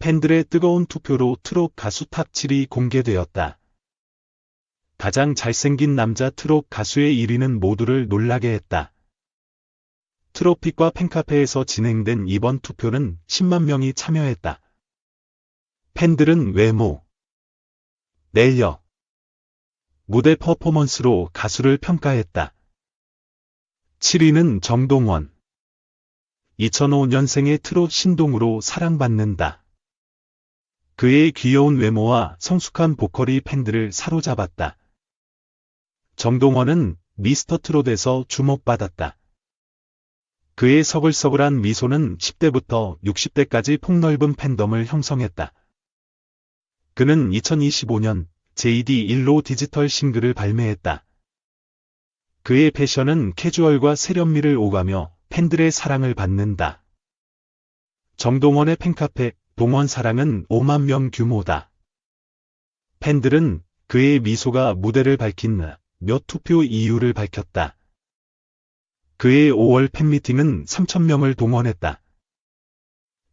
팬들의 뜨거운 투표로 트롯 가수 탑 7이 공개되었다. 가장 잘생긴 남자 트롯 가수의 1위는 모두를 놀라게 했다. 트로픽과 팬카페에서 진행된 이번 투표는 10만 명이 참여했다. 팬들은 외모, 내력, 무대 퍼포먼스로 가수를 평가했다. 7위는 정동원. 2005년생의 트롯 신동으로 사랑받는다. 그의 귀여운 외모와 성숙한 보컬이 팬들을 사로잡았다. 정동원은 미스터 트롯에서 주목받았다. 그의 서글서글한 미소는 10대부터 60대까지 폭넓은 팬덤을 형성했다. 그는 2025년 JD 1로 디지털 싱글을 발매했다. 그의 패션은 캐주얼과 세련미를 오가며 팬들의 사랑을 받는다. 정동원의 팬카페 동원 사랑은 5만 명 규모다. 팬들은 그의 미소가 무대를 밝힌 몇 투표 이유를 밝혔다. 그의 5월 팬미팅은 3천명을 동원했다.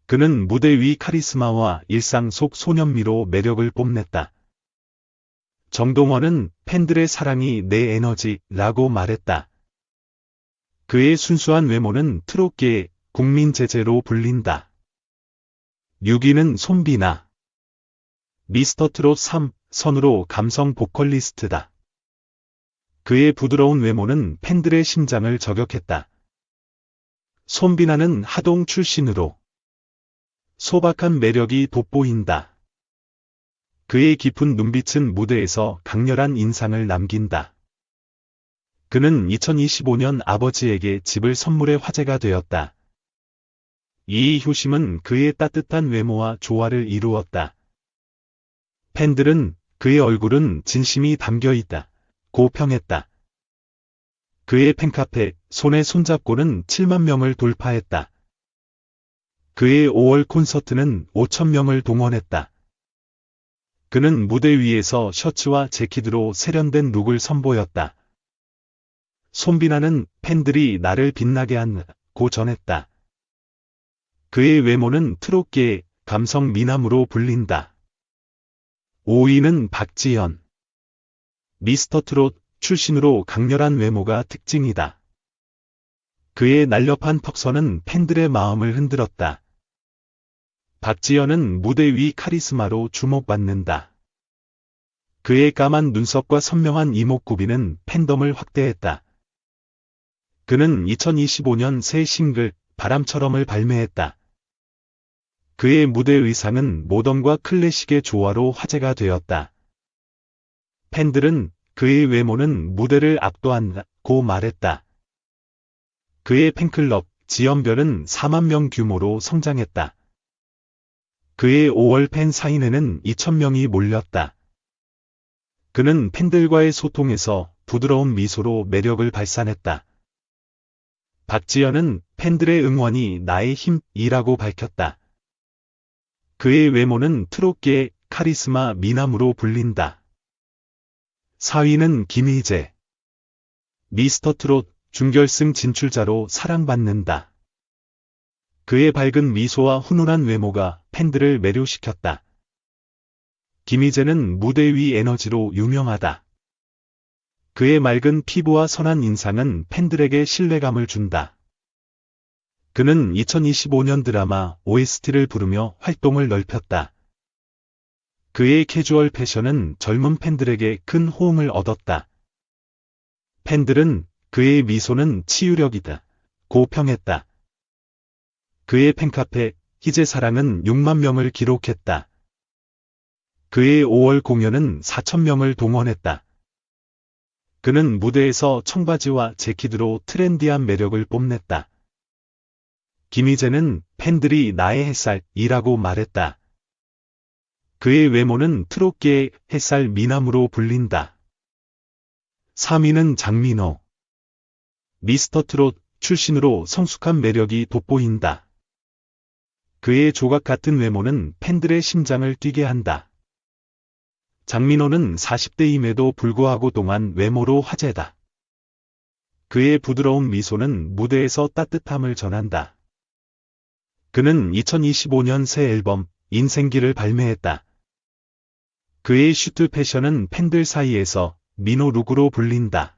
그는 무대 위 카리스마와 일상 속 소년미로 매력을 뽐냈다. 정동원은 팬들의 사랑이 내 에너지라고 말했다. 그의 순수한 외모는 트롯계의 국민 제재로 불린다. 6위는 손비나. 미스터 트롯 3 선으로 감성 보컬리스트다. 그의 부드러운 외모는 팬들의 심장을 저격했다. 손비나는 하동 출신으로 소박한 매력이 돋보인다. 그의 깊은 눈빛은 무대에서 강렬한 인상을 남긴다. 그는 2025년 아버지에게 집을 선물해 화제가 되었다. 이 효심은 그의 따뜻한 외모와 조화를 이루었다. 팬들은 그의 얼굴은 진심이 담겨 있다. 고평했다. 그의 팬카페 손에 손잡고는 7만 명을 돌파했다. 그의 5월 콘서트는 5천 명을 동원했다. 그는 무대 위에서 셔츠와 재킷으로 세련된 룩을 선보였다. 손비나는 팬들이 나를 빛나게 한 고 전했다. 그의 외모는 트롯계의 감성 미남으로 불린다. 5위는 박지연. 미스터 트롯 출신으로 강렬한 외모가 특징이다. 그의 날렵한 턱선은 팬들의 마음을 흔들었다. 박지연은 무대 위 카리스마로 주목받는다. 그의 까만 눈썹과 선명한 이목구비는 팬덤을 확대했다. 그는 2025년 새 싱글 바람처럼을 발매했다. 그의 무대 의상은 모던과 클래식의 조화로 화제가 되었다. 팬들은 그의 외모는 무대를 압도한다고 말했다. 그의 팬클럽 지연별은 4만 명 규모로 성장했다. 그의 5월 팬 사인회는 2천 명이 몰렸다. 그는 팬들과의 소통에서 부드러운 미소로 매력을 발산했다. 박지연은 팬들의 응원이 나의 힘이라고 밝혔다. 그의 외모는 트롯계의 카리스마 미남으로 불린다. 4위는 김희재. 미스터 트롯 준결승 진출자로 사랑받는다. 그의 밝은 미소와 훈훈한 외모가 팬들을 매료시켰다. 김희재는 무대 위 에너지로 유명하다. 그의 맑은 피부와 선한 인상은 팬들에게 신뢰감을 준다. 그는 2025년 드라마 OST를 부르며 활동을 넓혔다. 그의 캐주얼 패션은 젊은 팬들에게 큰 호응을 얻었다. 팬들은 그의 미소는 치유력이다. 고평했다. 그의 팬카페 희재 사랑은 6만 명을 기록했다. 그의 5월 공연은 4천 명을 동원했다. 그는 무대에서 청바지와 재킷으로 트렌디한 매력을 뽐냈다. 김희재는 팬들이 나의 햇살이라고 말했다. 그의 외모는 트롯계의 햇살 미남으로 불린다. 3위는 장민호. 미스터 트롯 출신으로 성숙한 매력이 돋보인다. 그의 조각 같은 외모는 팬들의 심장을 뛰게 한다. 장민호는 40대임에도 불구하고 동안 외모로 화제다. 그의 부드러운 미소는 무대에서 따뜻함을 전한다. 그는 2025년 새 앨범 인생기를 발매했다. 그의 슈트 패션은 팬들 사이에서 민호 룩으로 불린다.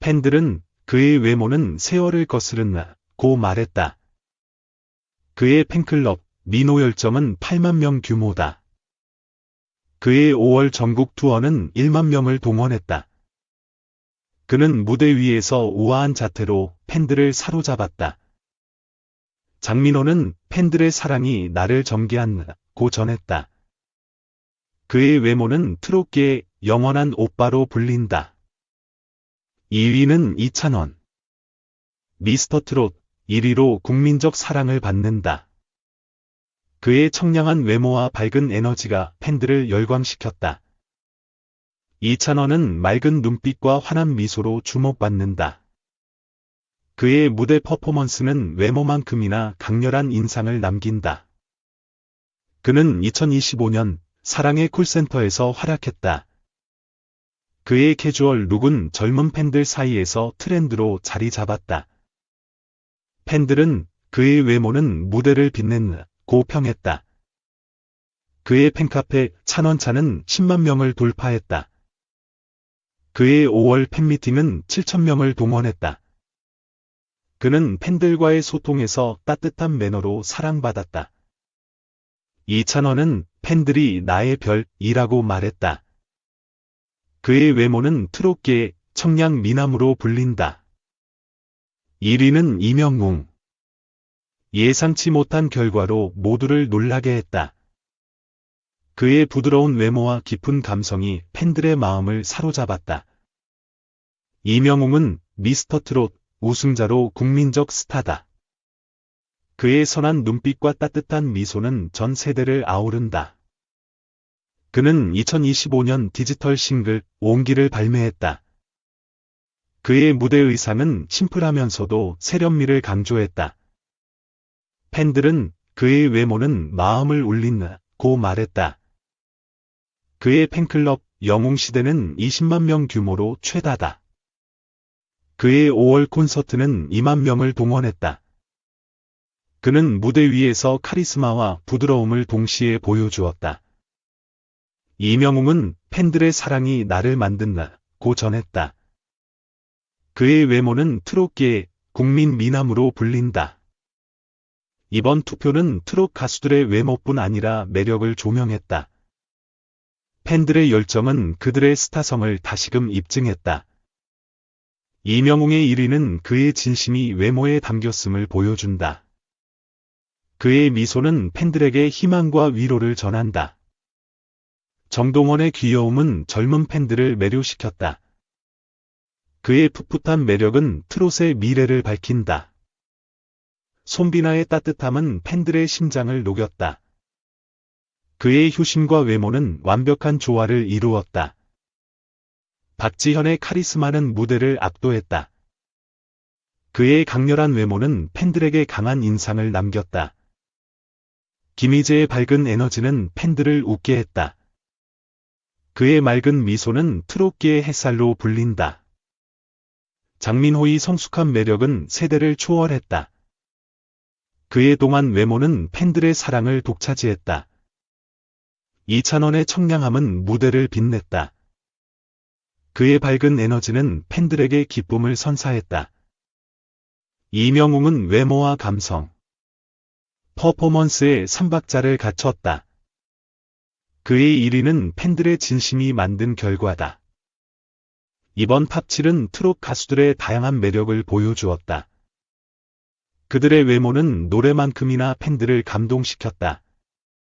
팬들은 그의 외모는 세월을 거스른다고 말했다. 그의 팬클럽 민호 열정은 8만 명 규모다. 그의 5월 전국 투어는 1만 명을 동원했다. 그는 무대 위에서 우아한 자태로 팬들을 사로잡았다. 장민호는 팬들의 사랑이 나를 전개한다고 전했다. 그의 외모는 트롯계의 영원한 오빠로 불린다. 2위는 이찬원. 미스터 트롯 1위로 국민적 사랑을 받는다. 그의 청량한 외모와 밝은 에너지가 팬들을 열광시켰다. 이찬원은 맑은 눈빛과 환한 미소로 주목받는다. 그의 무대 퍼포먼스는 외모만큼이나 강렬한 인상을 남긴다. 그는 2025년 사랑의 콜센터에서 활약했다. 그의 캐주얼 룩은 젊은 팬들 사이에서 트렌드로 자리 잡았다. 팬들은 그의 외모는 무대를 빛낸다고 평했다. 그의 팬카페 찬원차는 10만 명을 돌파했다. 그의 5월 팬미팅은 7천 명을 동원했다. 그는 팬들과의 소통에서 따뜻한 매너로 사랑받았다. 이찬원은 팬들이 나의 별이라고 말했다. 그의 외모는 트롯계의 청량 미남으로 불린다. 1위는 이명웅. 예상치 못한 결과로 모두를 놀라게 했다. 그의 부드러운 외모와 깊은 감성이 팬들의 마음을 사로잡았다. 이명웅은 미스터 트롯 우승자로 국민적 스타다. 그의 선한 눈빛과 따뜻한 미소는 전 세대를 아우른다. 그는 2025년 디지털 싱글 온기를 발매했다. 그의 무대 의상은 심플하면서도 세련미를 강조했다. 팬들은 그의 외모는 마음을 울린다고 말했다. 그의 팬클럽 영웅시대는 20만 명 규모로 최다다. 그의 5월 콘서트는 2만 명을 동원했다. 그는 무대 위에서 카리스마와 부드러움을 동시에 보여주었다. 이명웅은 팬들의 사랑이 나를 만든다고 전했다. 그의 외모는 트롯계의 국민 미남으로 불린다. 이번 투표는 트롯 가수들의 외모뿐 아니라 매력을 조명했다. 팬들의 열정은 그들의 스타성을 다시금 입증했다. 이명웅의 1위는 그의 진심이 외모에 담겼음을 보여준다. 그의 미소는 팬들에게 희망과 위로를 전한다. 정동원의 귀여움은 젊은 팬들을 매료시켰다. 그의 풋풋한 매력은 트롯의 미래를 밝힌다. 손비나의 따뜻함은 팬들의 심장을 녹였다. 그의 효심과 외모는 완벽한 조화를 이루었다. 박지현의 카리스마는 무대를 압도했다. 그의 강렬한 외모는 팬들에게 강한 인상을 남겼다. 김희재의 밝은 에너지는 팬들을 웃게 했다. 그의 맑은 미소는 트롯계의 햇살로 불린다. 장민호의 성숙한 매력은 세대를 초월했다. 그의 동안 외모는 팬들의 사랑을 독차지했다. 이찬원의 청량함은 무대를 빛냈다. 그의 밝은 에너지는 팬들에게 기쁨을 선사했다. 이명웅은 외모와 감성, 퍼포먼스에 삼박자를 갖췄다. 그의 1위는 팬들의 진심이 만든 결과다. 이번 탑7은 트롯 가수들의 다양한 매력을 보여주었다. 그들의 외모는 노래만큼이나 팬들을 감동시켰다.